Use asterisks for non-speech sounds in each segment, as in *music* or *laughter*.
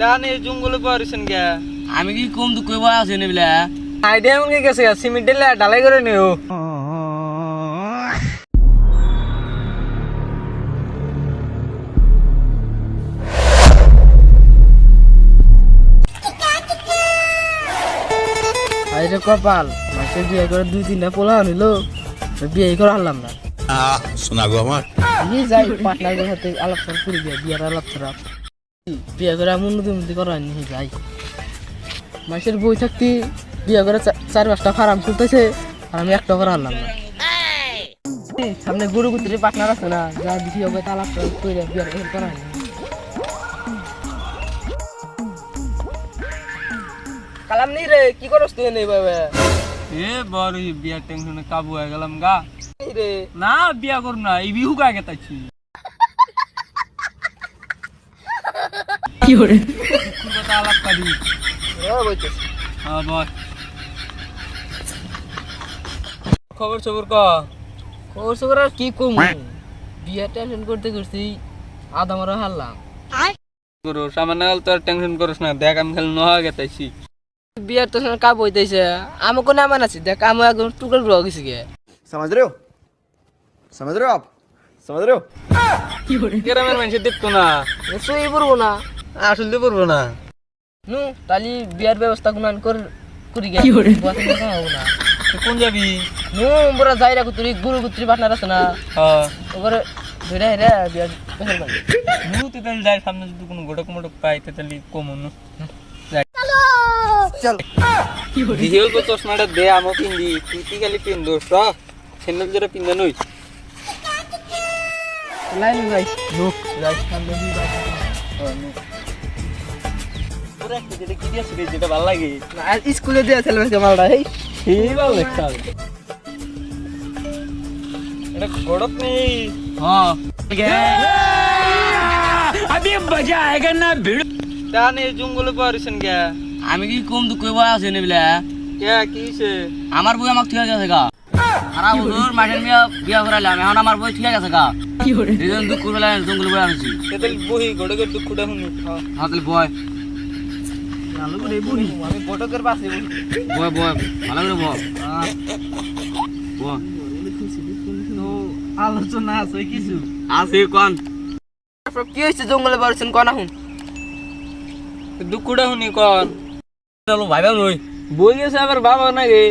তাহলে জঙ্গলে পারিছেন গে। আমি কি কম দুঃখ আছি নেবিলা আইডিয়া এমন কি গেছে সিমেন্ট ঢেলে ঢালাই করে নিও। আরে কপাল মাসে বিয়ে করে দুই তিনটা পোলা নিল বিয়ে করে আনলাম না। শোনা গো আমার। এই যাই পার্টনারদের সাথে আলাপ করে বিয়ার আলাপ বিয়ে করে এমন উন্নতি উন্নতি যাই বই থাকতে বিয়ে করে চার পাঁচটা ফার্ম খুলতেছে আর আমি একটা করে আনলাম না। সামনে গরু পার্টনার আছে না যা করে হয়নি। কালাম নেই রে কি করস তুই নেই বাবা এ বড় বিয়ার টেনশনে কাবু হয়ে গেলাম গা। রে। না বিয়া করুম না এই বিহু গায়ে গেতাছি। কি করে খবর সবর ক? খবর সবর আর কি কম? বিয়ে টেনশন করতে করছি আধা মারা হারলাম। করো সামান্য কাল তো টেনশন করিস না দেখ আমি খালি নহা গেতাইছি। বিয়ার তো কাপ হইতেছে আমি কোনো আমার আছি দেখ আমি একদম টুকরো টুকরো গেছি গে। সমাজ রেও সমাজ রেও আপ। সমাজ রেও গ্রামের মানুষের দেখতো না। এসে পড়ব না। আসলে পড়ব না। নু তালি বিয়ার ব্যবস্থা কোন কর করি গে হব না। তুই কোন যাবি? নু বড় যাই রাখো তুই গুরু গুত্রি পার্টনার আছে না। হ্যাঁ। ওপরে ধরে হেরে বিয়ার নু তেতালি যাই সামনে যদি কোনো গোটক মোটক পাই তেতালি কম নু। चल দিহি অল্প চশমাটা দে আমও পিন্দি। তুই তুই খালি পিন্দোস র স্যান্ডেল জোরে পিন্দা নই। লাইন যাই। নু যাই সামনে দিয়ে যাই। একটা যেটা কি দিয়েছে রে, যেটা ভালো লাগে? আর স্কুলে দিয়ে ছেলে মেয়েকে মালটা এই সেই ভালো লাগছে এটা গড়ত নেই। হ্যাঁ। তাহলে জঙ্গলে পারিছেন গে। আমি কি কম দুঃখ বলা আছি নেবিলা কে কি হইছে? আমার বই আমাকে ঠিক আছে গা। সারা বছর মাসের বিয়া বিয়া এখন আমার বই ঠিক আছে গা। এই জন্য দুঃখ করে জঙ্গল বয়ে আনছি। তেতালি বহি গড়কের দুঃখটা শুনি। হ্যাঁ। আমি গড়কের পাশে বয় বয় ভালো করে বয় বয় আলোচনা আছে কিছু? আছে কন? কি হয়েছে? জঙ্গলে পারছেন কনা হুন দুঃখটা শুনি কন? চলো ভাইবা নই বই গেছে আবার বাবা নাকি?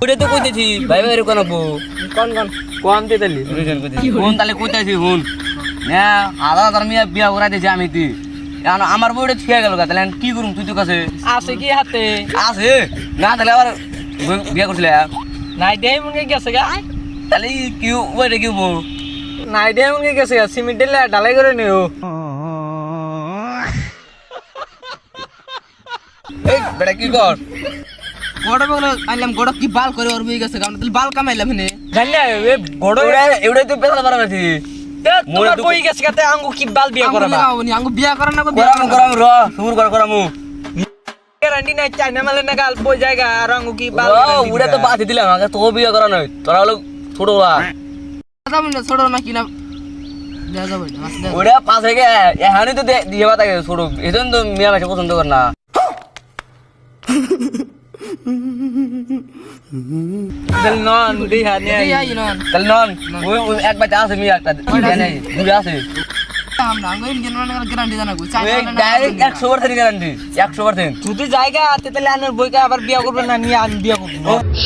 ওটা তো কইতেছি ভাইবা এর কোন বউ। কন কন? কন তেতালি কোন তাহলে কইতেছি হুন হ্যাঁ আধা হাজার মিয়া বিয়া করাই দিয়েছি আমি তুই। এখন আমার বউটা ঠিক গেল গা তাহলে কি করুম তুই তো কাছে আছে কি হাতে আছে না তাহলে আবার বিয়া করছিলে নাই দেয় মনে গেছে গা তাহলে কি ওইটা কি বউ নাই দেয় মনে গেছে গা সিমেন্ট ঢেলে ঢালাই করে নিও এই বেটা কি কর গড় বলে আইলাম গড় কি বাল করে ওর বই গেছে আমরা তাহলে বাল কামাইলাম হেনে জানলে এ গড় এউড়া এউড়াই তো পেছাল পারা গেছি তোমার বই গেছে গাতে আঙ্গু কি বাল বিয়া করা না আঙ্গু বিয়া করা না বিয়া করামু করামু র সুর কর করামু গ্যারান্টি নাই চাইনা মালে না গাল বই জায়গা আর আঙ্গু কি বাল ও উড়ে তো বাতি দিলাম আগে তো বিয়া করা নয় তোরা হলো ছোট ওলা যাব না ছোট না কি না? দেয়া যাবে না দেয়া যাবে। ওটা পাঁচ হয়ে গে এখানে তো দিয়ে বাতা গেছে ছোট। এই তো মেয়ে মাসে পছন্দ কর না। *laughs* দিল নন দিহা নেই আই নন তাহলে নন ওই ওই এক বাচ্চা আছে মেয়ে একটা নাই দুটো আছে তাহলে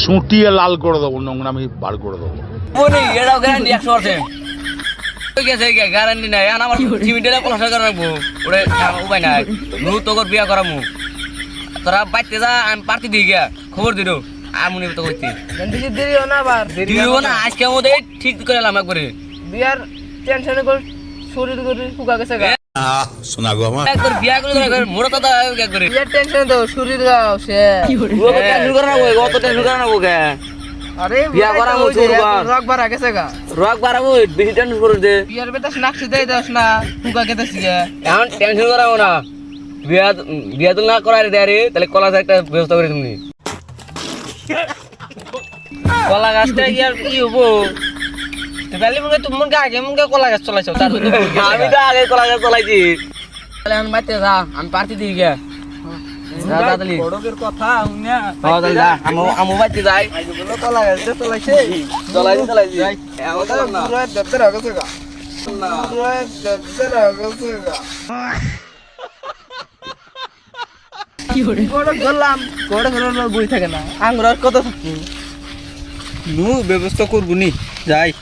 সুটিয়ে লাল করে দেবো নোংরামি বার করে দেবো এটাও গ্যারান্টি একশো পার্সেন্ট গেছে গ্যারান্টি নাই আর আমার সিমিটেলে পলাশ করে রাখব ওরে উপায় নাই নু তোর বিয়া করামু তোরা বাইতে যা আমি পার্টি দিয়ে গিয়া খবর দিল আমি তো করছি বেশি দেরি না আবার দিও না আজকে মধ্যে ঠিক করে এলাম একবারে। বিয়ার টেনশনে করে শরীর করে ফুকা গেছে গা। শোনা গো আমার। একবার বিয়া করে একবারে বিয়ার টেনশন তো শরীর গাও সে ও টেনশন করে না বই অত টেনশন করে না বউকে আরে বিয়া করা ওই যে মুচুর বার। রক বাড়া গেছে গা। রক বাড়াবো বেশি টেনশন করে দে বিয়ার বেতাস নাকছি দেই দাস না ফুকা গেতেছি গা। এখন টেনশন করাবো না। বিয়া বিয়া তো না করাই দেয় রে তাহলে কলার একটা ব্যবস্থা করে তুমি কলা গাছটা কি আর কি হব? তাহলে মনে তুমি মনে আগে মনে কলা গাছ চলাইছো তার আমি তো আগে কলা গাছ চলাইছি। তাহলে আমি বাইতে যা আমি পার্টি দিই থেকে দপ্তর আগে থেকে বড় করলাম? বড় করলাম? বই থাকে না। আঙ্গুর কত থাকব নু ব্যবস্থা করব নি যাই।